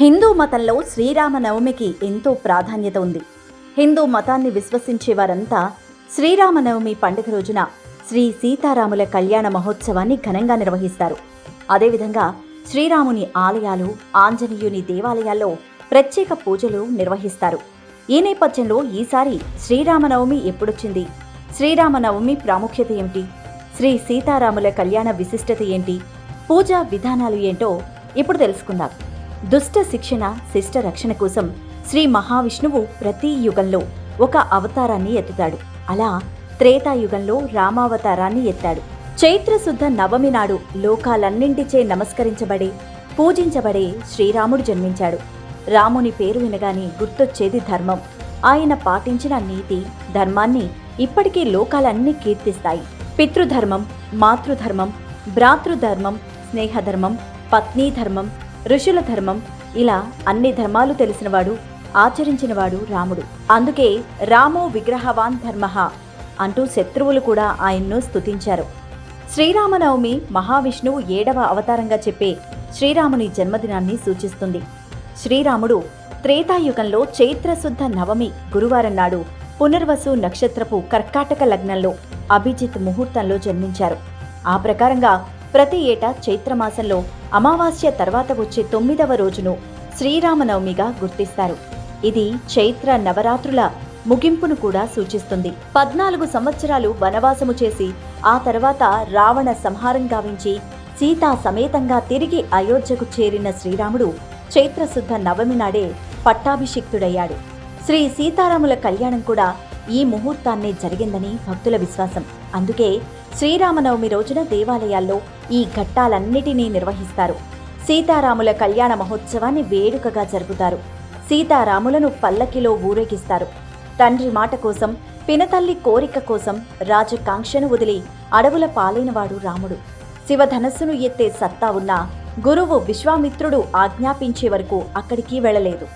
హిందూ మతంలో శ్రీరామనవమికి ఎంతో ప్రాధాన్యత ఉంది. హిందూ మతాన్ని విశ్వసించే వారంతా శ్రీరామనవమి పండుగ రోజున శ్రీ సీతారాముల కళ్యాణ మహోత్సవాన్ని ఘనంగా నిర్వహిస్తారు. అదేవిధంగా శ్రీరాముని ఆలయాలు ఆంజనేయుని దేవాలయాల్లో ప్రత్యేక పూజలు నిర్వహిస్తారు. ఈ నేపథ్యంలో ఈసారి శ్రీరామనవమి ఎప్పుడొచ్చింది? శ్రీరామనవమి ప్రాముఖ్యత ఏమిటి? శ్రీ సీతారాముల కళ్యాణ విశిష్టత ఏంటి? పూజా విధానాలు ఏంటో ఇప్పుడు తెలుసుకుందాం. దుష్ట శిక్షణ శిష్ట రక్షణ కోసం శ్రీ మహావిష్ణువు ప్రతి యుగంలో ఒక అవతారాన్ని ఎత్తుతాడు. అలా త్రేతాయుగంలో రామావతారాన్ని ఎత్తాడు. చైత్రశుద్ధ నవమి నాడు లోకాలన్నింటిచే నమస్కరించబడే పూజించబడే శ్రీరాముడు జన్మించాడు. రాముని పేరు వినగానే గుర్తొచ్చేది ధర్మం. ఆయన పాటించిన నీతి ధర్మాన్ని ఇప్పటికీ లోకాలన్నీ కీర్తిస్తాయి. పితృధర్మం మాతృధర్మం భ్రాతృధర్మం స్నేహధర్మం పత్నీధర్మం ఋషుల ధర్మం ఇలా అన్ని ధర్మాలు తెలిసినవాడు ఆచరించినవాడు రాముడు. అందుకే రామో విగ్రహవాన్ ధర్మ అంటూ శత్రువులు కూడా ఆయన్ను స్తుతించారు. శ్రీరామనవమి మహావిష్ణువు ఏడవ అవతారంగా చెప్పే శ్రీరాముని జన్మదినాన్ని సూచిస్తుంది. శ్రీరాముడు త్రేతాయుగంలో చైత్రశుద్ధ నవమి గురువారం నాడు పునర్వసు నక్షత్రపు కర్కాటక లగ్నంలో అభిజిత్ ముహూర్తంలో జన్మించారు. ఆ ప్రకారంగా ప్రతి ఏటా చైత్రమాసంలో అమావాస్య తర్వాత వచ్చే తొమ్మిదవ రోజును శ్రీరామనవమిగా గుర్తిస్తారు. ఇది చైత్ర నవరాత్రుల ముగింపును కూడా సూచిస్తుంది. పద్నాలుగు సంవత్సరాలు వనవాసము చేసి ఆ తర్వాత రావణ సంహారం గావించి సీతా సమేతంగా తిరిగి అయోధ్యకు చేరిన శ్రీరాముడు చైత్రశుద్ధ నవమి నాడే పట్టాభిషిక్తుడయ్యాడు. శ్రీ సీతారాముల కళ్యాణం కూడా ఈ ముహూర్తాన్నే జరిగిందని భక్తుల విశ్వాసం. అందుకే శ్రీరామనవమి రోజున దేవాలయాల్లో ఈ ఘట్టాలన్నిటినీ నిర్వహిస్తారు. సీతారాముల కళ్యాణ మహోత్సవాన్ని వేడుకగా జరుపుతారు. సీతారాములను పల్లకిలో ఊరేగిస్తారు. తండ్రి మాట కోసం పినతల్లి కోరిక కోసం రాజకాంక్షను వదిలి అడవుల పాలైనవాడు రాముడు. శివధనస్సును ఎత్తే సత్తా ఉన్న గురువు విశ్వామిత్రుడు ఆజ్ఞాపించే వరకు అక్కడికి వెళ్ళలేదు.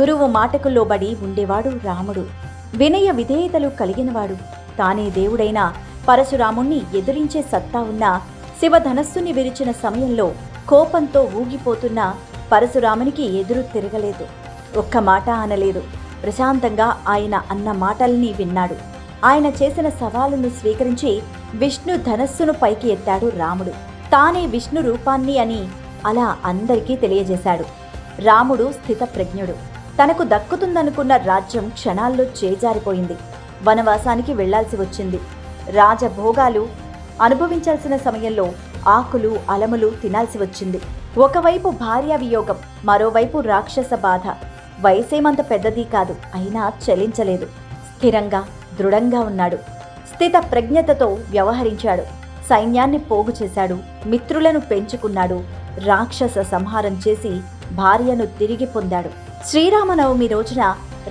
గురువు మాటకు లోబడి ఉండేవాడు రాముడు. వినయ విధేయతలు కలిగినవాడు. తానే దేవుడైన పరశురాముణ్ణి ఎదిరించే సత్తా ఉన్న శివధనస్సుని విరిచిన సమయంలో కోపంతో ఊగిపోతున్న పరశురామునికి ఎదురు తిరగలేదు. ఒక్క మాట అనలేదు. ప్రశాంతంగా ఆయన అన్న మాటల్ని విన్నాడు. ఆయన చేసిన సవాలును స్వీకరించి విష్ణు ధనస్సును పైకి ఎత్తాడు రాముడు. తానే విష్ణు రూపాన్ని అని అలా అందరికీ తెలియజేశాడు. రాముడు స్థితప్రజ్ఞుడు. తనకు దక్కుతుందనుకున్న రాజ్యం క్షణాల్లో చేజారిపోయింది. వనవాసానికి వెళ్ళాల్సి వచ్చింది. రాజభోగాలు అనుభవించాల్సిన సమయంలో ఆకులు అలములు తినాల్సి వచ్చింది. ఒకవైపు భార్యా వియోగం మరోవైపు రాక్షస బాధ. వయసేమంత పెద్దది కాదు అయినా చలించలేదు. స్థిరంగా దృఢంగా ఉన్నాడు. స్థిత ప్రజ్ఞతతో వ్యవహరించాడు. సైన్యాన్ని పోగు చేశాడు. మిత్రులను పెంచుకున్నాడు. రాక్షస సంహారం చేసి భార్యను తిరిగి పొందాడు. శ్రీరామనవమి రోజున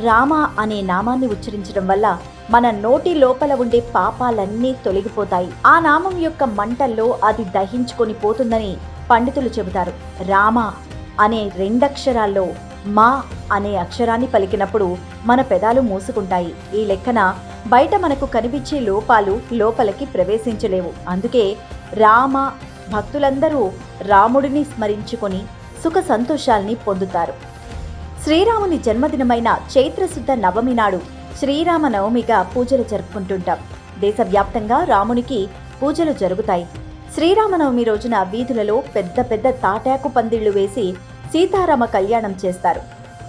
రామ అనే నామాన్ని ఉచ్చరించడం వల్ల మన నోటి లోపల ఉండే పాపాలన్నీ తొలగిపోతాయి. ఆ నామం యొక్క మంటల్లో అది దహించుకొని పోతుందని పండితులు చెబుతారు. రామ అనే రెండక్షరాల్లో మా అనే అక్షరాన్ని పలికినప్పుడు మన పెదాలు మూసుకుంటాయి. ఈ లెక్కన బయట మనకు కనిపించే లోపాలు లోపలికి ప్రవేశించలేవు. అందుకే రామ భక్తులందరూ రాముడిని స్మరించుకొని సుఖ సంతోషాల్ని పొందుతారు. శ్రీరాముని జన్మదినమైన చైత్రశుద్ధ నవమి నాడు శ్రీరామ నవమిగా పూజలు జరుపుకుంటుంటాం. దేశవ్యాప్తంగా రామునికి పూజలు జరుగుతాయి. శ్రీరామనవమి రోజున వీధులలో పెద్ద పెద్ద తాటాకు పందిళ్ళు వేసి సీతారామ కళ్యాణం చేస్తారు.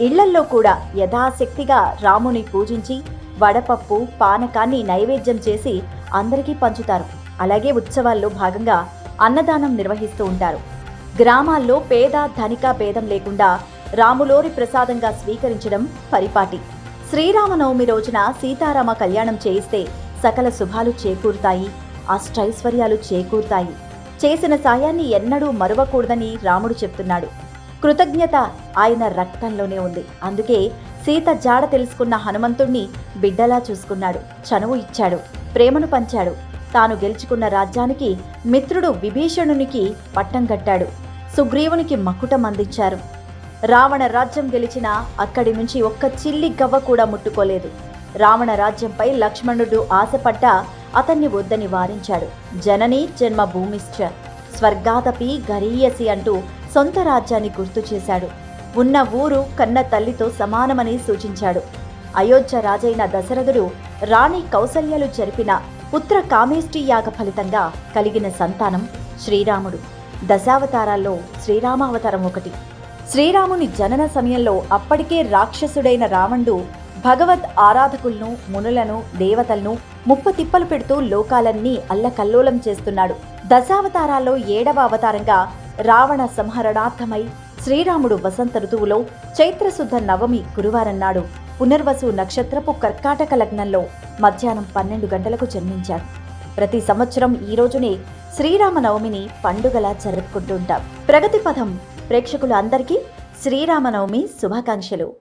ఇళ్ళల్లో కూడా యథాశక్తిగా రాముని పూజించి వడపప్పు పానకాన్ని నైవేద్యం చేసి అందరికీ పంచుతారు. అలాగే ఉత్సవాల్లో భాగంగా అన్నదానం నిర్వహిస్తూ ఉంటారు. గ్రామాల్లో పేద ధనిక భేదం లేకుండా రాములోరి ప్రసాదంగా స్వీకరించడం పరిపాటి. శ్రీరామనవమి రోజున సీతారామ కళ్యాణం చేయిస్తే సకల శుభాలు చేకూరుతాయి అష్టైశ్వర్యాలు చేకూరుతాయి. చేసిన సాయాన్ని ఎన్నడూ మరువకూడదని రాముడు చెప్తున్నాడు. కృతజ్ఞత ఆయన రక్తంలోనే ఉంది. అందుకే సీత జాడ తెలుసుకున్న హనుమంతుణ్ణి బిడ్డలా చూసుకున్నాడు. చనువు ఇచ్చాడు ప్రేమను పంచాడు. తాను గెలుచుకున్న రాజ్యానికి మిత్రుడు విభీషణునికి పట్టం కట్టాడు. సుగ్రీవునికి మకుటం అందించారు. రావణ రాజ్యం గెలిచినా అక్కడి నుంచి ఒక్క చిల్లి గవ్వ కూడా ముట్టుకోలేదు. రావణ రాజ్యంపై లక్ష్మణుడు ఆశపడ్డా అతన్ని వద్దని వారించాడు. జనని జన్మ భూమిశ్చ. స్వర్గాతపి గరీయసి అంటూ సొంత రాజ్యాన్ని గుర్తు చేశాడు. ఉన్న ఊరు కన్న తల్లితో సమానమని సూచించాడు. అయోధ్య రాజైన దశరథుడు రాణి కౌసల్యలు జరిపిన పుత్ర కామేష్టి యాగ ఫలితంగా కలిగిన సంతానం శ్రీరాముడు. దశావతారాల్లో శ్రీరామావతారం ఒకటి. శ్రీరాముని జనన సమయంలో అప్పటికే రాక్షసుడైన రావణుడు భగవద్ ఆరాధకులను మునులను దేవతలను ముప్ప తిప్పలు పెడుతూ లోకాలన్నీ అల్లకల్లోలం చేస్తున్నాడు. దశావతారాల్లో ఏడవ అవతారంగా రావణ సంహరణార్థమై శ్రీరాముడు వసంత ఋతువులో చైత్రశుద్ధ నవమి గురువారం నాడు పునర్వసు నక్షత్రపు కర్కాటక లగ్నంలో మధ్యాహ్నం పన్నెండు గంటలకు జన్మించాడు. ప్రతి సంవత్సరం ఈ రోజునే శ్రీరామ నవమిని పండుగలా జరుపుకుంటుంటాం ప్రగతి పథం ప్రేక్షకులు అందరికీ శ్రీరామనవమి శుభాకాంక్షలు.